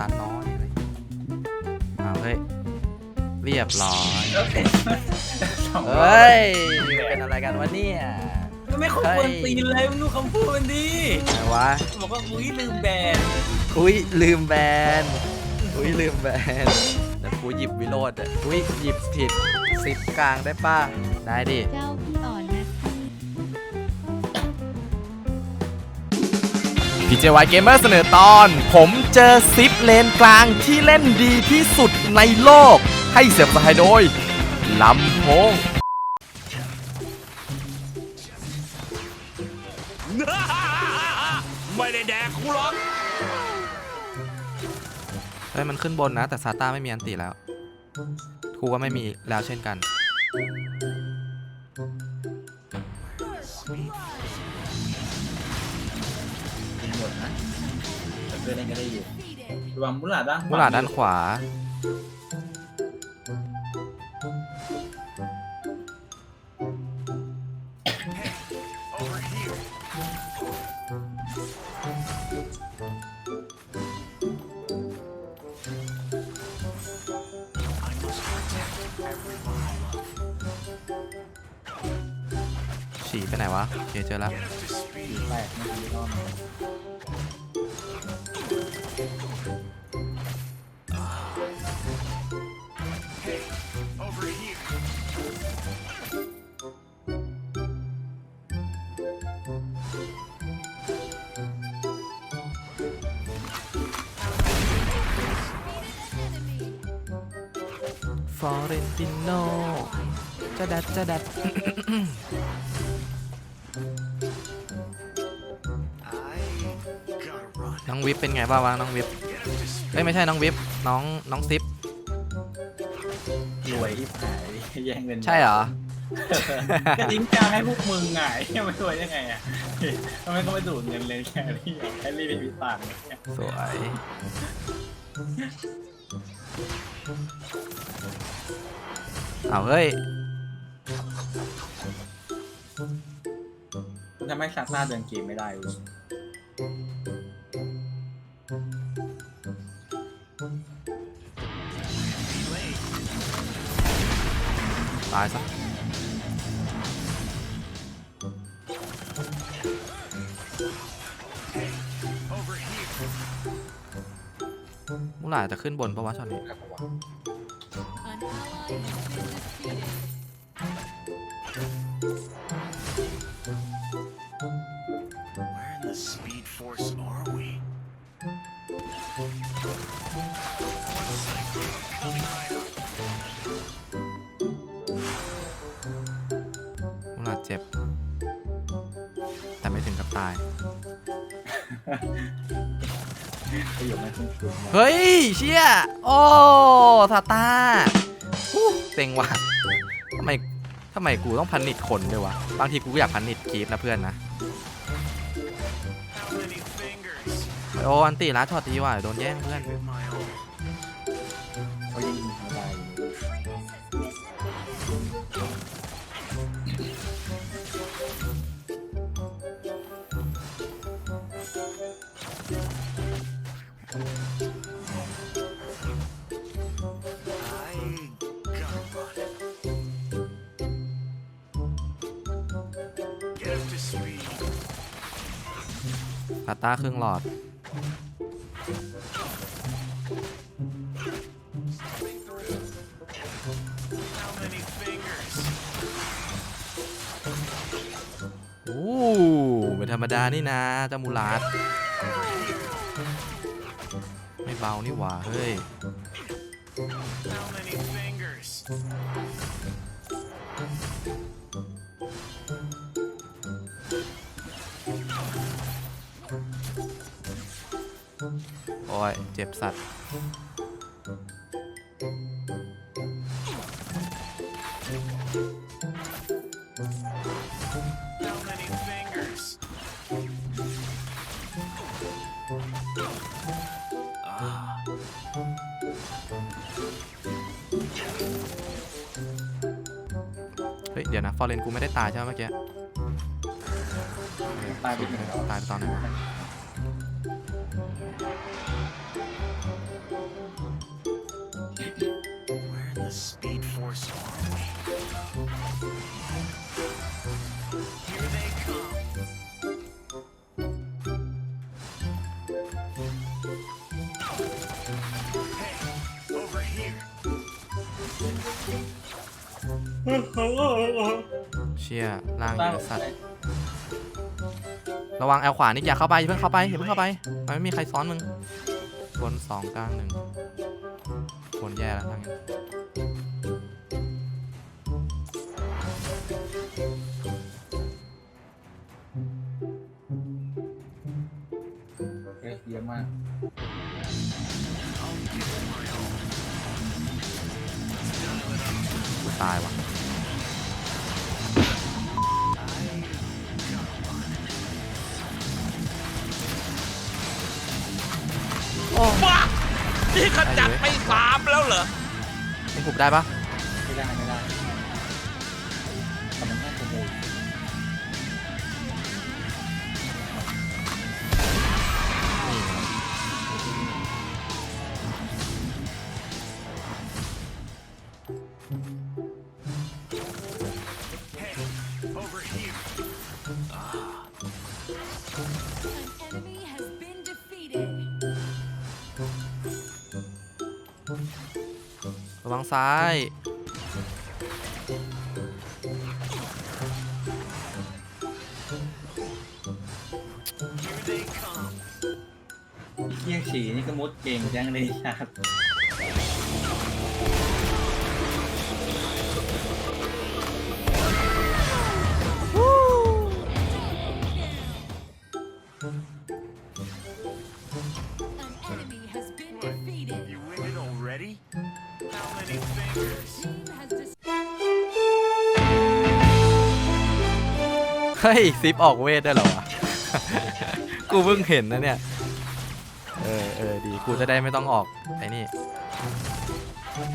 ตันน้อยอะไรอย่างเงี้ยอ้าวเฮ้ย เรียบร้อยสองเฮร้อย้ย เป็นอะไรกันวะเนี่ยไม่ควรควรตีนเลยมึงดูคำพูดมันดีไหนวะ บอกว่าอุ้ยลืมแบนอุ้ยลืมแบนอุ้ยลืมแบนแต่กูหยิบวิโรดอะอุ้ยหยิบผิดสิบกลางได้ป่ะ ได้ดิ เจ้า พี่พีเจวายเกมเมอร์เสนอตอน ผมเจอซิปเลนกลางที่เล่นดีที่สุดในโลก ให้เสียบสายโดยลำโพงไม่ได้แดกกูหรอกเฮ้ยมันขึ้นบนนะ แต่ซาต้าไม่มีอันติแล้วครูก็ไม่มีแล้วเช่นกัน เพื่อนเล่นก็ได้อยู่ระวังมุหลาดด้านมุหลาดด้านขวาฉีไปไหนวะโอเคเจอแล้ว แปลกไม่ดีรอบ อเรนติโนจะดัดจะดัดน้องวิปเป็นไงบ้างวะน้องวิปเอ้ยไม่ใช่น้องวิปน้องน้องซิปรวยที่หายแย่งเงินใช่เหรอ ก็ทิ้งกลางให้พวกมึงไงยังไม่รวยได้ไงอะทำไมก็ไม่ดูดเงินเลยแค่นี้แค่รีบไปพิตานเนี่ยสวย เอาเฮ้ยมันทำให้ซาซ่าเดินเกมไม่ได้เว้ยตายซะมูหลาดจะขึ้นบนปะวะช็อตนี้ Where ต่ไม่ถึงกับตาย ประโยคนั้นคุ้นๆว่ะเฮ้ย เชี่ย โอ้ซาตาอู้เต็งว่ะทำไมทำไมกูต้องพันนิดคนด้วยวะ บางทีกูก็อยากพันนิดคีฟนะเพื่อนนะ How many fingers? โอ้อันตีล้าช็อตดีว่ะโดนแย่งเพื่อน ซาตาครึ่งหลอด How many fingers? อู้เป็นธรรมดานี่นะจามูลาดไม่เบานี่หว่า เฮ้ย ย เจ็บสัตว์ How many fingers? Ah. เฮ้ย เดี๋ยวนะ ฟอร์เรนกูไม่ได้ตายใช่ไหมเมื่อกี้ ตายไปหนึ่งแล้ว ตายไปตอนไหน เชี่ยล่างเยตั้งอะสัตว์ ระวังแอลขวานี่อย่าเข้าไปอย่าเพิ่งเข้าไปอย่าเพิ่งเข้าไป มันไม่มีใครซ้อนมึง บนสองกลางหนึ่งบนแย่แล้วทางนี้เฮ้ยเยอะมากกูตายว่ะ ขจัดไปสามแล้วเหรอมึงถูกได้ปะ ระวังซ้ายเที่ยงฉี่นี่ก็มุดเก่งจังเลยชาติ เฮ้ยซิปออกเวทได้เหรอวะ กูเพิ่งเห็นนะเนี่ย เออเออดี กูจะได้ไม่ต้องออกไอ้นี่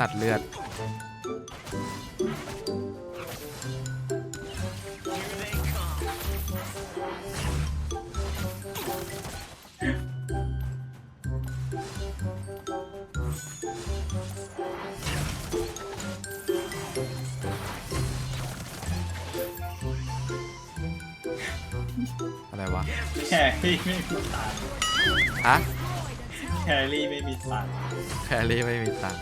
ตัดเลือด รี่ไม่มีตังค์ฮะแครี่ไม่มีตังค์แครี่ไม่มีตังค์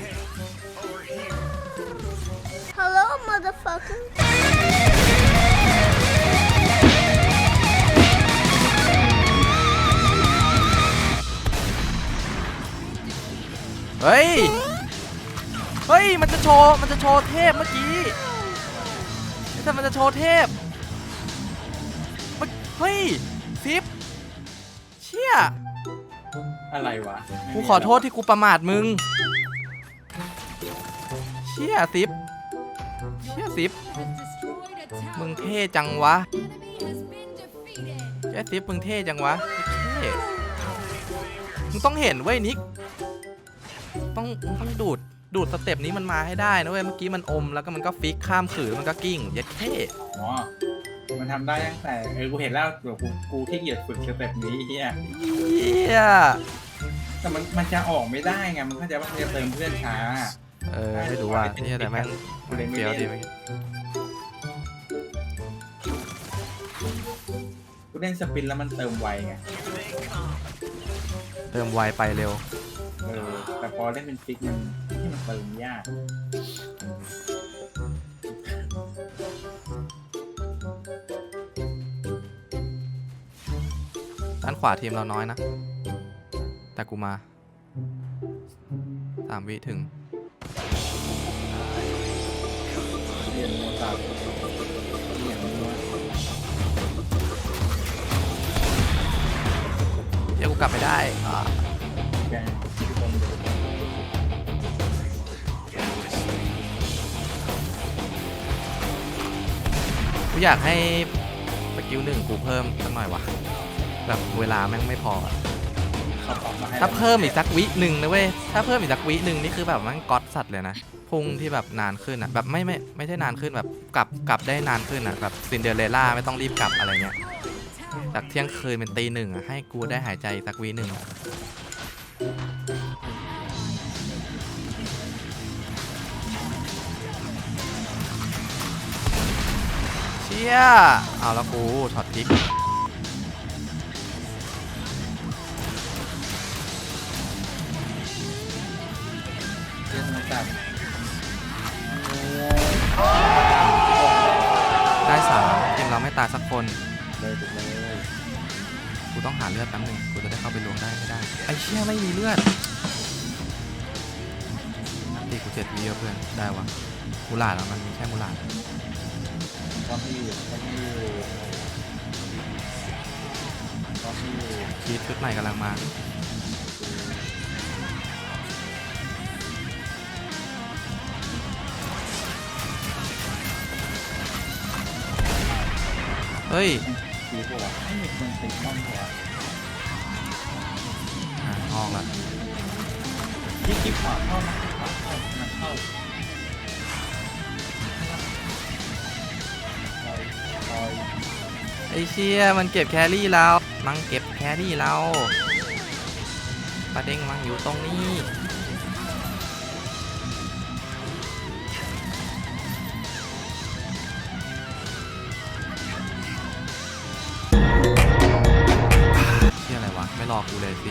Hey, over here. Hello, motherfucker. เฮ้ย เฮ้ย มันจะโชว์ มันจะโชว์เทพเมื่อกี้ แต่มันจะโชว์เทพเมื่อเฮ้ยซิปเชี่ยอะไรวะกูขอโทษที่กูประมาทมึง เชี่ยซิปเชี่ยซิป Has destroyed a tower. มึงเท่จังวะ Enemy has been defeated. เชี่ยซิปมึงเท่จังวะเท่มึงต้องเห็นเว้ยนิก ต้องมึงต้องดูด ดูดสเต็ปนี้มันมาให้ได้นะเว้ยเมื่อกี้มันอมแล้วก็มันก็ฟิกข้ามขืนมันก็กิ้งเย็ดเท่อ๋อมันทำได้ตั้งแต่เออกูเห็นแล้วเดี๋ยวกูกูที่เกียจฝึกสเต็ปนี้เฮียเยี่ยแต่มันมันจะออกไม่ได้ไงมันก็จะว่ามันจะเติมเพื่อนช้าเออไม่รู้ว่าเนี่ยแต่แม่งแม่งเฟี้ยวดีเมื่อกี้กูเล่นสปินแล้วมันเติมไวไง Here they come. เติมไวไปเร็ว เออแต่พอเล่นเป็นฟิกมันที่มัน เติมยากด้านขวาทีมเราน้อยนะ แต่กูมาสามวิถึงเรียนโมซาร์ทเรียนมัวเดี๋ยวกูกลับไปได้อ่าแกทุกคน อยากให้สกิลหนึ่งกูเพิ่มสักหน่อยวะแบบเวลาแม่งไม่พออะเขาปรับมาให้ถ้าเพิ่มอีกสักวิหนึ่งนะเว้ยถ้าเพิ่มอีกสักวิหนึ่งนี่คือแบบแมันก๊อตสัตว์เลยนะพุ่งที่แบบนานขึ้นอะแบบไม่ไม่ไม่ใช่นานขึ้นแบบกลับกลับได้นานขึ้นอะแบบซินเดอเรลล่าไม่ต้องรีบกลับอะไรเงี้ยจากเที่ยงคืนเป็นตีหนึ่งอะให้กูได้หายใจสักวิหนึ่งอะ ชี่ยเอาแล้วกูช็อตพลิกเล่นมาจับได้สามทีมเราไม่ตายสักคนเลยถูกเลยกูต้องหาเลือดแป๊บนึงกูจะได้เข้าไปลวงได้ไม่ได้ไอ้เชี่ยไม่มีเลือดตีกูเจ็ดวิเยอะเพื่อนได้วะมูหลาดแล้วมันมีแค่มูหลาด ก็พี่ก็พี่ก็พี่คีดชุดใหม่กำลังมา เฮ้ยตีหัวให้เด็กมันตีป้อมหัวอะออกละที่คลิปขวาเข้านะขวาเข้านเข้า ไอ้เชี่ยมันเก็บแครี่เรา มันเก็บแครี่เราประเด็งมันอยู่ตรงนี้เชี่ยอะไรวะ ไม่รอกูเลยสิ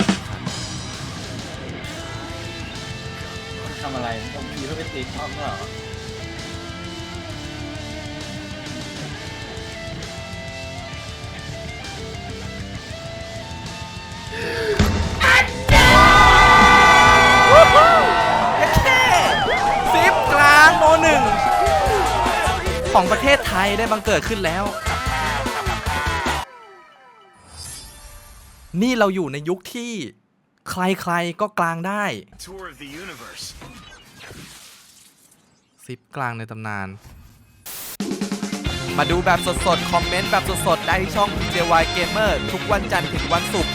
ทำอะไรตรงนี้เพื่อไปตีป้อมเหรอ ของประเทศไทยได้บังเกิดขึ้นแล้ว นี่เราอยู่ในยุคที่ใครๆก็กลางได้ Tour of the universe. ซิปกลางในตำนาน มาดูแบบสดๆ คอมเมนต์แบบสดๆ ได้ที่ช่อง JY Gamer ทุกวันจันทร์ถึงวันศุกร์